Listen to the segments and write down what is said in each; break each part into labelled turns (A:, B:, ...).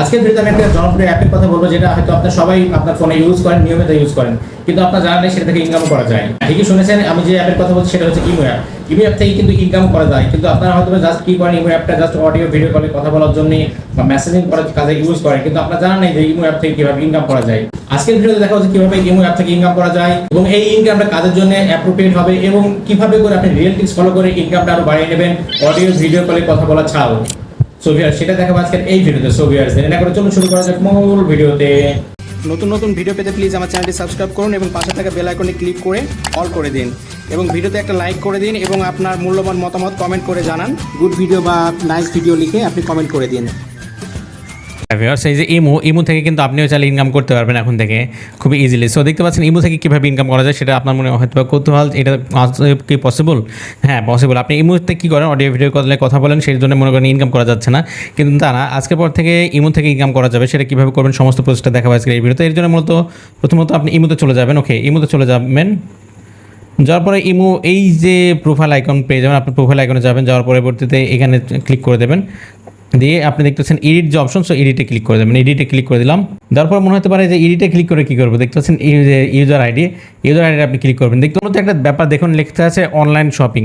A: আজকের ভিডিওতে আমি একটা জনপ্রিয় অ্যাপের কথা বলব, যেটা হয়তো আপনার সবাই আপনার ফোনে ইউজ করেন, নিয়মিত ইউজ করেন। কিন্তু আপনার জানা নেই সেটা থেকে ইনকাম করা যায়। ঠিকই শুনেছেন, আমি যে অ্যাপের কথা বলছি সেটা হচ্ছে ইমো অ্যাপ ইমো অ্যাপ থেকে কিন্তু ইনকাম করা যায়। কিন্তু আপনারা হয়তো জাস্ট কি করেন ইমো অ্যাপটা জাস্ট অডিও ভিডিও কলে কথা বলার জন্য বা মেসেজিং করার কাজে ইউজ করেন, কিন্তু আপনার জানা নেই যে ইমো অ্যাপ থেকে কীভাবে ইনকাম করা যায়। আজকের ভিডিওতে দেখা হচ্ছে কীভাবে ইমো অ্যাপ থেকে ইনকাম করা যায় এবং এই ইনকামটা কাজের জন্য অ্যাপ্রোপ্রিয়েট হবে এবং কীভাবে করে আপনি রিয়েল টিপস ফলো করে ইনকামটা আরও বাড়িয়ে নেবেন অডিও ভিডিও কলে কথা বলা ছাড়াও। সো ভিউয়ার সেটা দেখাবো আজকের এই ভিডিওতে। সো ভিউয়ার দেরি না চলুন শুরু করা যাক মূল ভিডিওতে।
B: নতুন নতুন ভিডিও পেতে প্লিজ আমার চ্যানেলটি সাবস্ক্রাইব করুন এবং পাশে থাকা বেল আইকনে ক্লিক করে অল করে দিন। এবং ভিডিওতে একটা লাইক করে দিন এবং আপনার মূল্যবান মতামত কমেন্ট করে জানান। গুড ভিডিও বা নাইস ভিডিও লিখে আপনি কমেন্ট করে দিন।
C: ভিউয়ার্স এই যে ইমো ইমো থেকে কিন্তু আপনিও চাইলে ইনকাম করতে পারবেন এখন থেকে খুবই ইজিলি সো দেখতে পাচ্ছেন, ইমো থেকে কীভাবে ইনকাম করা যায় সেটা আপনার মনে হয়তো বা কৌতূহল, এটা কি পসিবল হ্যাঁ পসিবল আপনি ইমোতে কী করেন? অডিও ভিডিও কলে কথা বলেন, সেই জন্য মনে করেন ইনকাম করা যাচ্ছে না। কিন্তু তারা আজকের পর থেকে ইমো থেকে ইনকাম করা যাবে, সেটা কীভাবে করবেন সমস্ত প্রসেসটা দেখাবো আজকে এই ভিডিওতে। এর জন্য মূলত প্রথমত আপনি ইমোতে চলে যাবেন ওকে ইমোতে চলে যাবেন। যাওয়ার পরে ইমো এই যে প্রোফাইল আইকন পেয়ে যাবেন আপনি প্রোফাইল আইকনে যাবেন, যাওয়ার পরবর্তীতে এখানে ক্লিক করে দেবেন। দিয়ে আপনি দেখতেছেন এডিট যে অপশন সো এডিটে ক্লিক করে দেবেন। এডিটে ক্লিক করে দিলাম। তারপর মনে হতে পারে যে এডিটে ক্লিক করে কী করব? দেখতে পাচ্ছেন ইউজার আইডি ইউজার আইডি আপনি ক্লিক করবেন। দেখতে মতো একটা ব্যাপার, দেখুন লিখতে আছে অনলাইন শপিং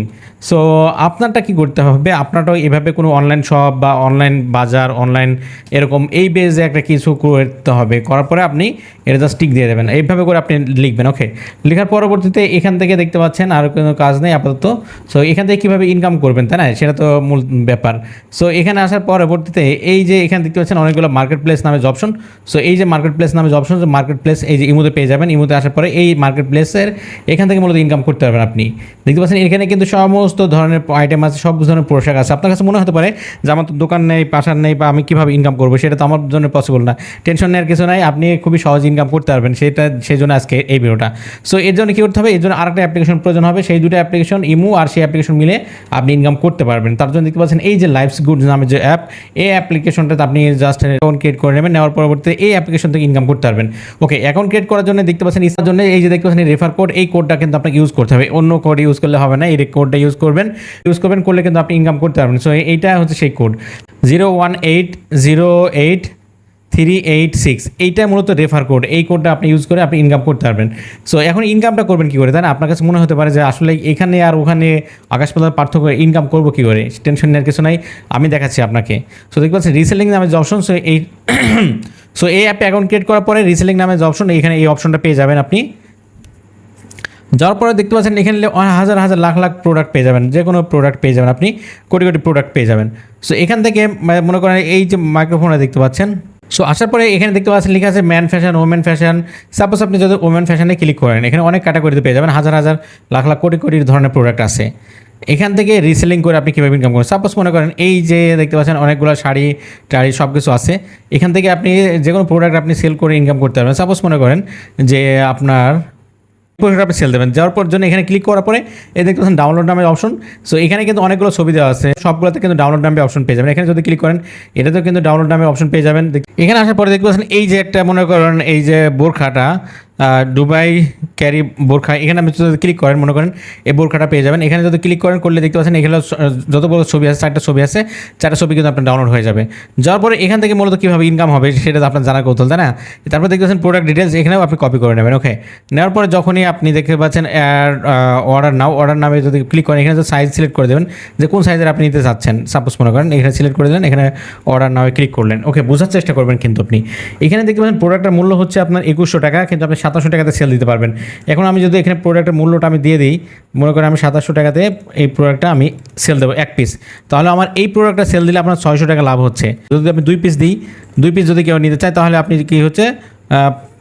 C: সো আপনারটা কি করতে হবে? আপনারটাও এভাবে কোনো অনলাইন শপ বা অনলাইন বাজার অনলাইন এরকম এই বেজে একটা কিছু করতে হবে। করার পরে আপনি এটা জাস্ট টিক দিয়ে দেবেন। এইভাবে করে আপনি লিখবেন ওকে লেখার পরবর্তীতে এখান থেকে দেখতে পাচ্ছেন আর কোনো কাজ নেই আপাতত। সো এখান থেকে কীভাবে ইনকাম করবেন, তাই না? সেটা তো মূল ব্যাপার। সো এখানে আসার পরবর্তীতে এই যে এখানে দেখতে পাচ্ছেন অনেকগুলো মার্কেট প্লেস নামে অপশন সো এই যে মার্কেট প্লেস নামে অপশন মার্কেট প্লেস এই যে ইমুতে পেয়ে যাবেন, ইমুতে আসার পরে এই মার্কেট প্লেসের এখান থেকে মূলত ইনকাম করতে পারবেন আপনি। দেখতে পাচ্ছেন এখানে কিন্তু সমস্ত ধরনের আইটেম আছে, সব ধরনের পোশাক আছে। আপনার কাছে মনে হতে পারে যে আমার তো দোকান নেই পাশার নেই, বা আমি কীভাবে ইনকাম করব, সেটা তো আমার জন্য পসিবল না। টেনশন নেওয়ার কিছু নাই, আপনি খুবই সহজ ইনকাম করতে পারবেন, সেটা সেই জন্য আজকে এই ভিডিওটা। সো এর জন্য কী করতে হবে? এর জন্য আরেকটা অ্যাপ্লিকেশন প্রয়োজন হবে, সেই দুটো অ্যাপ্লিকেশন ইমু আর সেই অ্যাপ্লিকেশন মিলে আপনি ইনকাম করতে পারবেন। তার জন্য দেখতে পাচ্ছেন এই যে লাইফস গুড নামে যে অ্যাপ এই অ্যাপ্লিকেশনটাতে আপনি জাস্ট অ্যাকাউন্ট ক্রিয়েট করে নেবেন, নেওয়ার পরবর্তীতে এই অ্যাপ্লিকেশন থেকে ইনকাম করতে পারবেন। ওকে অ্যাকাউন্ট ক্রিয়েট করার জন্য দেখতে পাচ্ছেন ইসার জন্য এই যে দেখতে পাচ্ছেন রেফার কোড এই কোডটা কিন্তু আপনাকে ইউজ করতে হবে। অন্য কোড ইউজ করলে হবে না, এই কোডটা ইউজ করবেন। ইউজ করবেন, করলে কিন্তু আপনি ইনকাম করতে পারবেন। সো এইটা হচ্ছে সেই code zero one eight zero eight three eight six এইটা মূলত রেফার কোড এই কোডটা আপনি ইউজ করে আপনি ইনকাম করতে পারবেন। সো এখন ইনকামটা করবেন কী করে? তাই না আপনার কাছে মনে হতে পারে যে আসলে এখানে আর ওখানে আকাশ পাতাল পার্থক্য ইনকাম করব কী করে? টেনশন নেওয়ার কিছু নাই, আমি দেখাচ্ছি আপনাকে। সো দেখতে পাচ্ছেন রিসেলিং নামে যে অপশন সো এই সো এই অ্যাপে অ্যাকাউন্ট ক্রিয়েট করার পরে রিসেলিং নামে যে অপশন এখানে এই অপশনটা পেয়ে যাবেন আপনি। যাওয়ার পরে দেখতে পাচ্ছেন, এখানে হাজার হাজার লাখ লাখ প্রোডাক্ট পেয়ে যাবেন। যে কোনো প্রোডাক্ট পেয়ে যাবেন আপনি, কোটি কোটি প্রোডাক্ট পেয়ে যাবেন। সো এখান থেকে মানে মনে করেন এই যে মাইক্রোফোনটা দেখতে পাচ্ছেন সো আসার পরে এখানে দেখতে পাচ্ছেন লেখা আছে man fashion women fashion suppose আপনি যদি ওমেন ফ্যাশনে ক্লিক করেন, এখানে অনেক ক্যাটাগরিতে পেয়ে যাবেন। হাজার হাজার, লাখ লাখ, কোটি কোটি ধরনের প্রোডাক্ট আছে। এখান থেকে রিসেলিং করে আপনি কীভাবে ইনকাম করেন সাপোজ মনে করেন এই যে দেখতে পাচ্ছেন অনেকগুলো শাড়ি, টাড়ি সব কিছু আছে। এখান থেকে আপনি যে কোনো প্রোডাক্ট আপনি সেল করে ইনকাম করতে পারবেন। সাপোজ মনে করেন যে আপনার প্রোডাক্ট আপনি সেল দেবেন। যাওয়ার পর জন্য এখানে ক্লিক করার পরে এই দেখতে পাচ্ছেন ডাউনলোড নামের অপশন সো এখানে কিন্তু অনেকগুলো ছবি দেওয়া আছে। সবগুলোতে কিন্তু ডাউনলোড নামে অপশন পেয়ে যাবেন। এখানে যদি ক্লিক করেন, এটাতেও কিন্তু ডাউনলোড নামে অপশন পেয়ে যাবেন। এখানে আসার পরে দেখতে পাচ্ছেন এই যে একটা মনে করেন এই যে বোরখাটা দুবাই ক্যারি বোরখা, এখানে আপনি যদি ক্লিক করেন, মনে করেন এই বোরখাটা পেয়ে যাবেন। এখানে যদি ক্লিক করেন, করলে দেখতে পাচ্ছেন এখানে যত বড় ছবি আছে, চারটা ছবি আছে, চারটা ছবি কিন্তু আপনার ডাউনলোড হয়ে যাবে। যাওয়ার পরে এখান থেকে মূলত কীভাবে ইনকাম হবে, সেটা তো আপনার জানার কৌতল তাই না? তারপর দেখতে পাচ্ছেন প্রোডাক্ট ডিটেলস এখানেও আপনি কপি করে নেবেন ওকে নেওয়ার পরে যখনই আপনি দেখতে পাচ্ছেন অর্ডার নাও অর্ডার নামে যদি ক্লিক করেন, এখানে সাইজ সিলেক্ট করে দেবেন, যে কোন সাইজের আপনি নিতে চাচ্ছেন। সাপোজ মনে করেন এখানে সিলেক্ট করে দিলেন, এখানে অর্ডার নামে ক্লিক করলেন ওকে বোঝার চেষ্টা করবেন কিন্তু আপনি। এখানে দেখতে পাচ্ছেন প্রোডাক্টের মূল্য হচ্ছে আপনার একুশশো টাকা, কিন্তু আপনি সাতাশশো টাকাতে সেল দিতে পারবেন। এখন আমি যদি এখানে প্রোডাক্টের মূল্যটা আমি দিয়ে দিই, মনে করেন আমি সাতাশশো টাকাতে এই প্রোডাক্টটা আমি সেল দেবো এক পিস তাহলে আমার এই প্রোডাক্টটা সেল দিলে আপনার ছয়শো টাকা লাভ হচ্ছে। যদি আমি দুই পিস দিই, দুই পিস যদি কেউ নিতে চায়, তাহলে আপনি কী হচ্ছে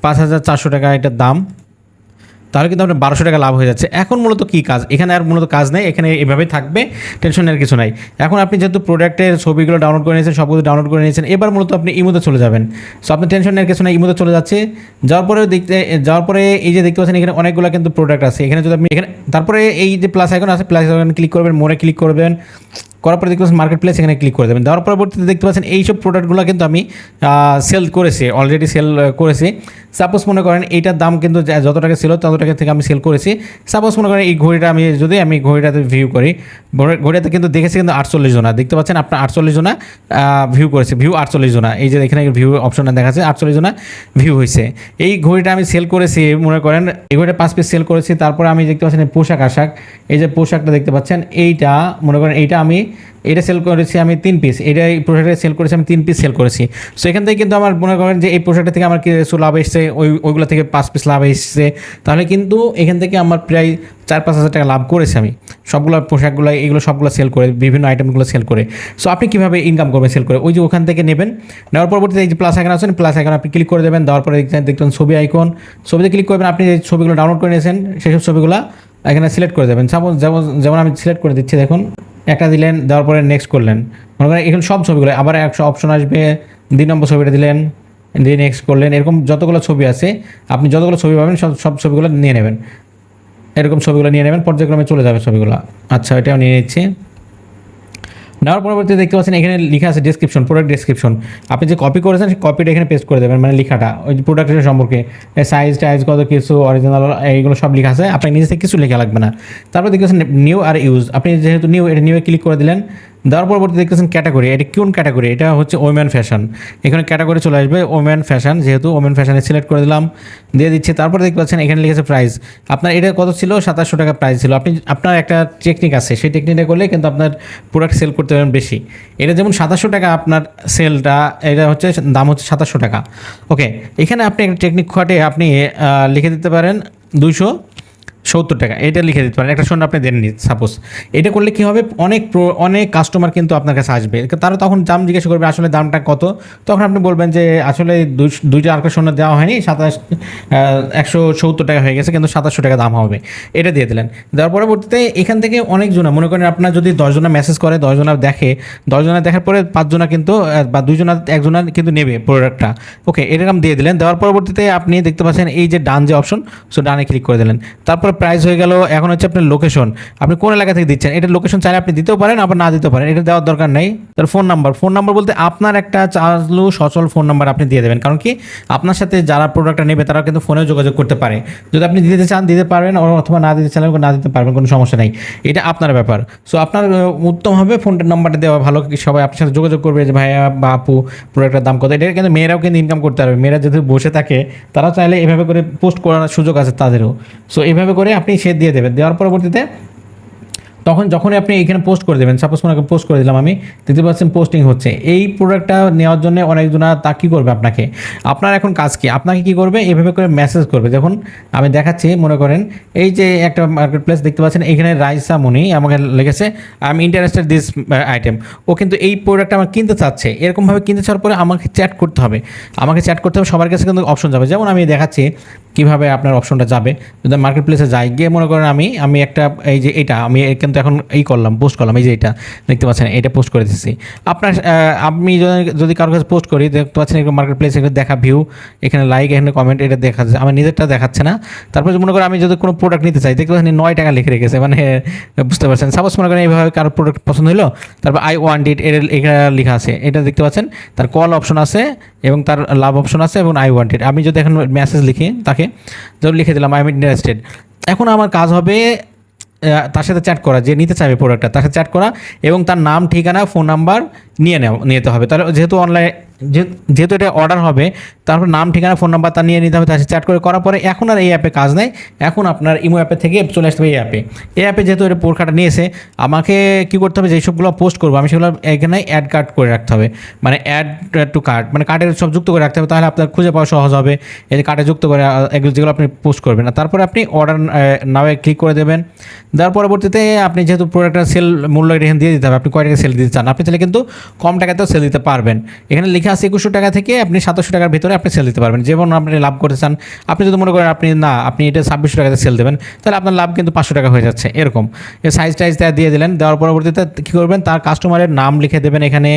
C: পাঁচ হাজার চারশো টাকা এটার দাম তাহলে কিন্তু আপনার বারোশো টাকা লাভ হয়ে যাচ্ছে। এখন মূলত কী কাজ? এখানে আর মূলত কাজ নেই, এখানে এভাবেই থাকবে টেনশনের কিছু নাই। এখন আপনি যেহেতু প্রোডাক্টের ছবিগুলো ডাউনলোড করে নিয়েছেন সবগুলো ডাউনলোড করে নিয়েছেন, এবার মূলত আপনি ইমোতে চলে যাবেন। সো আপনি টেনশনের কিছু নাই, ইমোতে চলে যাচ্ছে। যাওয়ার পরে দেখতে, যাওয়ার পরে এই যে দেখতে পাচ্ছেন, এখানে অনেকগুলো কিন্তু প্রোডাক্ট আছে। এখানে যদি আপনি, এখানে, তারপরে এই যে প্লাস আইকন আছে প্লাস আইকন ক্লিক করবেন মোড়ে ক্লিক করবেন। করার পরে দেখতে পাচ্ছেন মার্কেট প্লেস এখানে ক্লিক করে দেবেন। দেওয়ার পরবর্তীতে দেখতে পাচ্ছেন এইসব প্রোডাক্টগুলো কিন্তু আমি সেল করেছি অলরেডি সেল করেছি। সাপোজ মনে করেন এইটার দাম কিন্তু যত টাকা ছিল তত টাকা থেকে আমি সেল করেছি। সাপোজ মনে করেন এই ঘড়িটা আমি, যদি আমি ঘড়িটাতে ভিউ করি ঘড়িটাতে কিন্তু দেখেছি কিন্তু আটচল্লিশ জনা। দেখতে পাচ্ছেন আপনার আটচল্লিশ জনা ভিউ করেছে। ভিউ আটচল্লিশ জনা। এই যে এখানে ভিউ অপশনটা দেখাচ্ছে, আটচল্লিশ জনা ভিউ হয়েছে। এই ঘড়িটা আমি সেল করেছি, মনে করেন এই ঘড়িটা পাঁচ পিস সেল করেছি, তারপরে আমি দেখতে পাচ্ছেন পোশাক আশাক। এই যে পোশাকটা দেখতে পাচ্ছেন, এইটা, মনে করেন এইটা আমি এটা সেল করেছি আমি তিন পিস এটা এই প্রোডাক্টে সেল করেছি আমি তিন পিস সেল করেছি। সো এখান থেকে কিন্তু আমার মনে করেন যে এই প্রোডাক্টটা থেকে আমার কিছু লাভ এসছে, ওই, ওইগুলো থেকে পাঁচ পিস লাভ এসছে। তাহলে কিন্তু এখান থেকে আমার প্রায় চার পাঁচ হাজার টাকা লাভ করেছি আমি। সবগুলো পোশাকগুলো, এগুলো সবগুলো সেল করে, বিভিন্ন আইটেমগুলো সেল করে। সো আপনি কীভাবে ইনকাম করবেন সেল করে? ওই যে ওখান থেকে নেবেন। নেওয়ার পরবর্তীতে এই যে প্লাস আইকন আছেন প্লাস আইকন আপনি ক্লিক করে দেবেন। দেওয়ার পরে দেখবেন ছবি আইকন ছবিতে ক্লিক করবেন, আপনি যে ছবিগুলো ডাউনলোড করে নিয়েছেন, সেসব ছবিগুলো এখানে সিলেক্ট করে দেবেন। সাপোজ যেমন যেমন আমি সিলেক্ট করে দিচ্ছি, দেখুন, একটা দিলেন, দেওয়ার পরে নেক্সট করলেন। মনে করেন এখানে সব ছবিগুলো, আবার একশো অপশন আসবে, দুই নম্বর ছবিটা দিলেন, দিয়ে নেক্সট করলেন। এরকম যতগুলো ছবি আছে, আপনি যতগুলো ছবি পাবেন, সব সব ছবিগুলো নিয়ে নেবেন। এরকম ছবিগুলো নিয়ে নেবেন, পর্যায়ক্রমে চলে যাবে ছবিগুলো। আচ্ছা এটাও নিয়ে নিচ্ছি। নেওয়ার পরবর্তী দেখতে পাচ্ছেন এখানে লিখা আছে ডিসক্রিপশন প্রোডাক্ট ডিসক্রিপশন আপনি যে কপি করেছেন, সেই কপিটা এখানে পেস্ট করে দেবেন মানে লেখাটা, ওই প্রোডাক্টের সম্পর্কে। সাইজ টাইজ কত কিছু অরিজিনাল এইগুলো সব লেখা আছে। আপনার নিজে থেকে কিছু লেখা লাগবে না। তারপর দেখতে পাচ্ছেন নিউ আর ইউজ আপনি যেহেতু নিউ এটা নিউ ক্লিক করে দিলেন দেওয়ার পরবর্তী দেখতেছেন ক্যাটাগরি, এটা কোন ক্যাটাগরি? এটা হচ্ছে ওমেন ফ্যাশন এখানে ক্যাটাগরি চলে আসবে ওমেন ফ্যাশন যেহেতু ওমেন ফ্যাশনে সিলেক্ট করে দিলাম, দিয়ে দিচ্ছে। তারপরে দেখতে পাচ্ছেন এখানে লিখেছে প্রাইস আপনার এটা কত ছিল? সাতাশশো টাকা প্রাইস ছিল। আপনি, আপনার একটা টেকনিক আছে, সেই টেকনিকটা করলে কিন্তু আপনার প্রোডাক্ট সেল করতে পারবেন বেশি। এটা যেমন সাতাশশো টাকা আপনার সেলটা এটা হচ্ছে দাম হচ্ছে সাতাশশো টাকা। ওকে এখানে আপনি একটা টেকনিক খাটে আপনি লিখে দিতে পারেন দুইশো সত্তর টাকা, এটা লিখে দিতে পারেন। একটা শূন্য আপনি দেননি সাপোজ এটা করলে কি হবে? অনেক pro- অনেক কাস্টমার কিন্তু আপনার কাছে আসবে। তারা তখন দাম জিজ্ঞাসা করবে, আসলে দামটা কত? তখন আপনি বলবেন যে, আসলে দুই- দুইটা আর শূন্য দেওয়া হয়নি, সাতাশ একশো সত্তর টাকা হয়ে গেছে, কিন্তু সাতাশশো টাকা দাম হবে। এটা দিয়ে দিলেন। দেওয়ার পরবর্তীতে এখান থেকে অনেকজনা মনে করেন আপনার যদি দশজনা মেসেজ করে দশজনা দেখে দশজনা দেখার পরে পাঁচজনা কিন্তু বা দুইজনা একজনা কিন্তু নেবে প্রোডাক্টটা ওকে এরকম দিয়ে দিলেন। দেওয়ার পরবর্তীতে আপনি দেখতে পাচ্ছেন এই যে ডান যে অপশন সো ডানে ক্লিক করে দিলেন। তারপর প্রাইস হয়ে গেল, এখন হচ্ছে আপনার লোকেশন আপনি কোন এলাকা থেকে দিচ্ছেন? এটা লোকেশন চাইলে আপনি দিতেও পারেন, আবার না দিতেও পারেন। এটা দেওয়ার দরকার নেই। তার ফোন নাম্বার ফোন নাম্বার বলতে আপনার একটা চালু, সচল ফোন নাম্বার আপনি দিয়ে দেবেন। কারণ কি? আপনার সাথে যারা প্রোডাক্টটা নেবে তারা কিন্তু ফোনেও যোগাযোগ করতে পারে। যদি আপনি দিতে চান, দিতে পারবেন অথবা না দিতে চান না দিতে পারবেন, কোনো সমস্যা নেই। এটা আপনার ব্যাপার। সো আপনার উত্তম হবে ফোনটার নাম্বারটা দেওয়া ভালো সবাই আপনার সাথে যোগাযোগ করবে যে, ভাইয়া, বা আপু প্রোডাক্টের দাম কত? এটা কিন্তু মেয়েরাও কিন্তু ইনকাম করতে পারবে। মেয়েরা যদি বসে থাকে, তারা চাইলে এভাবে করে পোস্ট করার সুযোগ আছে তাদেরও। সো এভাবে করে আপনি সেদ দিয়ে দেবেন। দেওয়ার পরবর্তীতে তখন যখনই আপনি এখানে পোস্ট করে দেবেন সাপোজ মনে পোস্ট করে দিলাম আমি দেখতে পাচ্ছেন পোস্টিং হচ্ছে। এই প্রোডাক্টটা নেওয়ার জন্য অনেকজনা তা কী করবে আপনাকে? আপনার এখন কাজ কি? আপনাকে কি করবে? এভাবে করে মেসেজ করবে। দেখুন, আমি দেখাচ্ছি, মনে করেন, এই যে একটা মার্কেট প্লেস দেখতে পাচ্ছেন, এখানে রাইসা মনি আমাকে লিখেছে I am interested this item ও কিন্তু এই প্রোডাক্টটা আমার কিনতে চাচ্ছে। এরকমভাবে কিনতে চাওয়ার পরে আমাকে চ্যাট করতে হবে। আমাকে চ্যাট করতে হবে, সবার কাছে কিন্তু অপশন যাবে। যেমন আমি দেখাচ্ছি কীভাবে আপনার অপশনটা যাবে। যদি মার্কেট প্লেসে যাই, গিয়ে মনে করেন আমি আমি একটা, এই যে এটা, আমি কিন্তু এখন এই করলাম পোস্ট করলাম, এই যে এটা, দেখতে পাচ্ছেন, এটা পোস্ট করে দিচ্ছি আপনার আমি যদি- কারোর কাছে পোস্ট করি, দেখতে পাচ্ছেন এখানে মার্কেট প্লেস এখানে দেখা ভিউ এখানে লাইক এখানে কমেন্ট এটা দেখা যাচ্ছে, আমার নিজেরটা দেখাচ্ছে না। তারপর মনে করেন আমি যদি কোনো প্রোডাক্ট নিতে চাই, দেখতে পাচ্ছেন নয় টাকা লিখে রেখেছে মানে বুঝতে পারছেন। সাপোজ মনে করেন এইভাবে কারও প্রোডাক্ট পছন্দ হলো তারপর আই ওয়ান্ট ইট এর, এখানে লেখা আছে, এটা দেখতে পাচ্ছেন, তার কল অপশন আছে এবং তার লাভ অপশন আছে এবং আই ওয়ান্ট ইট আমি যদি এখন মেসেজ লিখি তাকে, ধরুন লিখে দিলাম আই এম ইন্টারেস্টেড এখন আমার কাজ হবে তার সাথে চ্যাট করা, যে নিতে চাইবে প্রোডাক্টটা তার সাথে চ্যাট করা এবং তার নাম, ঠিকানা ফোন নাম্বার নিয়ে নেওয়া নিতে হবে। তাহলে যেহেতু অনলাইন যেহেতু এটা অর্ডার হবে, তারপর নাম, ঠিকানা ফোন নাম্বার তা নিয়ে নিতে হবে তার চ্যাট করে করার পরে এখন আর এই অ্যাপে কাজ নেই। এখন আপনার ইমো অ্যাপে থেকে চলে আসতে হবে এই অ্যাপে এই অ্যাপে যেহেতু এটা পরীক্ষাটা নিয়েছে, আমাকে কী করতে হবে? যেই সবগুলো পোস্ট করব, আমি সেগুলো এখানে অ্যাড কার্ড করে রাখতে হবে। মানে অ্যাড টু কার্ড মানে কার্ডের সব যুক্ত করে রাখতে হবে, তাহলে আপনার খুঁজে পাওয়া সহজ হবে। এই যে কার্ডে যুক্ত করে এগুলো যেগুলো আপনি পোস্ট করবেন। তারপরে আপনি অর্ডার নামে ক্লিক করে দেবেন। দেওয়ার পরবর্তীতে আপনি যেহেতু প্রোডাক্টের সেল মূল্য এখানে দিয়ে দিতে হবে, আপনি কয় টাকা সেল দিতে চান? আপনি তাহলে কিন্তু কম টাকাতেও সেল দিতে পারবেন। এখানে লেখা আছে একুশশো টাকা থেকে আপনি সাতাশশো টাকার ভিতরে আপনি সেল দিতে পারবেন। যেমন আপনি লাভ করতে চান, আপনি যদি মনে করেন আপনি না, আপনি এটা ছাব্বিশশো টাকাতে সেল দেবেন, তাহলে আপনার লাভ কিন্তু পাঁচশো টাকা হয়ে যাচ্ছে, এরকম। সাইজ টাইজ দেওয়া দিয়ে দিলেন, দেওয়ার পরবর্তীতে কী করবেন, তার কাস্টমারের নাম লিখে দেবেন এখানে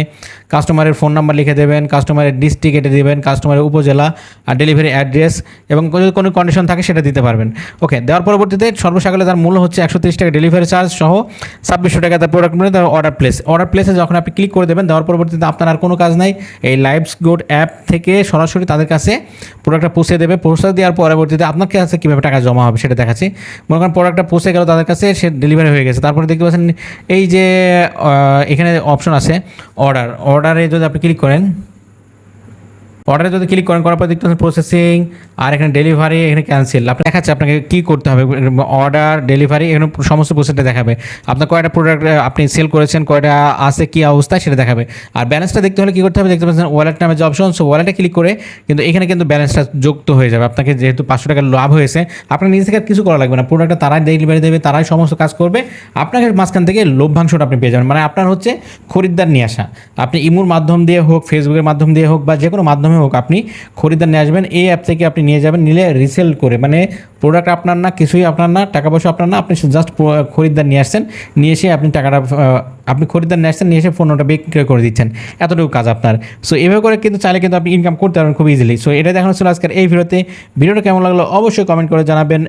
C: কাস্টমারের ফোন নাম্বার লিখে দেবেন কাস্টমারের ডিস্ট্রিক্ট এটা দেবেন কাস্টমারের উপজেলা আর ডেলিভারি অ্যাড্রেস এবং যদি কোনো কন্ডিশন থাকে সেটা দিতে পারবেন। ওকে দেওয়ার পরবর্তীতে সর্বসাকলে তার মূল্য হচ্ছে একশো তিরিশ টাকা ডেলিভারি চার্জ সহ ছাব্বিশশো টাকা তার প্রোডাক্ট মানে তার অর্ডার প্লেস অর্ডার প্লেসে যখন আপনি ক্লিক করে দেবেন, দেওয়ার পরবর্তীতে আপনার আর কোনো কাজ নাই, এই লাইভস গোড অ্যাপ থেকে সরাসরি তাদের কাছে প্রোডাক্টটা পৌঁছে দেবে। পৌঁছে দেওয়ার পরবর্তীতে আপনার কাছে কীভাবে টাকা জমা হবে সেটা দেখাচ্ছি। মনে করেন প্রোডাক্টটা পৌঁছে গেল তাদের কাছে, সে ডেলিভারি হয়ে গেছে। তারপরে দেখতে পাচ্ছেন এই যে এখানে অপশন আছে অর্ডার অর্ডারে যদি আপনি ক্লিক করেন অর্ডারে যদি ক্লিক করেন, করার পর দেখতে পাচ্ছেন প্রসেসিং আর এখানে ডেলিভারি এখানে ক্যান্সেল আপনি দেখাচ্ছে আপনাকে কী করতে হবে? অর্ডার ডেলিভারি এখানে সমস্ত প্রসেসটা দেখাবে। আপনার কয়টা প্রোডাক্ট আপনি সেল করেছেন, কয়টা আছে, কী অবস্থা সেটা দেখাবে। আর ব্যালেন্সটা দেখতে হলে কী করতে হবে? দেখতে পাচ্ছেন ওয়ালেট নামে যে অপশন সো ওয়ালেটে ক্লিক করে কিন্তু এখানে কিন্তু ব্যালেন্সটা যুক্ত হয়ে যাবে। আপনাকে যেহেতু পাঁচশো টাকার লাভ হয়েছে, আপনার নিজে থেকে কিছু করা লাগবে না। প্রোডাক্টটা তারাই ডেলিভারি দেবে, তারাই সমস্ত কাজ করবে। আপনাকে মাঝখান থেকে লভ্যাংশটা আপনি পেয়ে যাবেন। মানে আপনার হচ্ছে খরিদ্দার নিয়ে আসা। আপনি ইমুর মাধ্যম দিয়ে হোক ফেসবুকের মাধ্যম দিয়ে হোক বা যে কোনো মাধ্যমে হোক, আপনি খরিদ্দার নিয়ে আসবেন, এই অ্যাপ থেকে আপনি নিয়ে যাবেন, নিলে রিসেল করে মানে প্রোডাক্ট আপনার না, কিছুই আপনার না, টাকা পয়সা আপনার না, আপনি জাস্ট খরিদ্দার নিয়ে আসছেন, নিয়ে এসে আপনি টাকাটা আপনি খরিদ্দার নিয়ে আসছেন, নিয়ে এসে পণ্যটা বিক্রি করে দিচ্ছেন। এতটুকু কাজ আপনার। সো এভাবে করে কিন্তু চাইলে কিন্তু আপনি ইনকাম করতে পারবেন খুব ইজিলি সো এটা দেখানো ছিল আজকের এই ভিডিওতে। ভিডিওটা কেমন লাগল অবশ্যই কমেন্ট করে জানাবেন।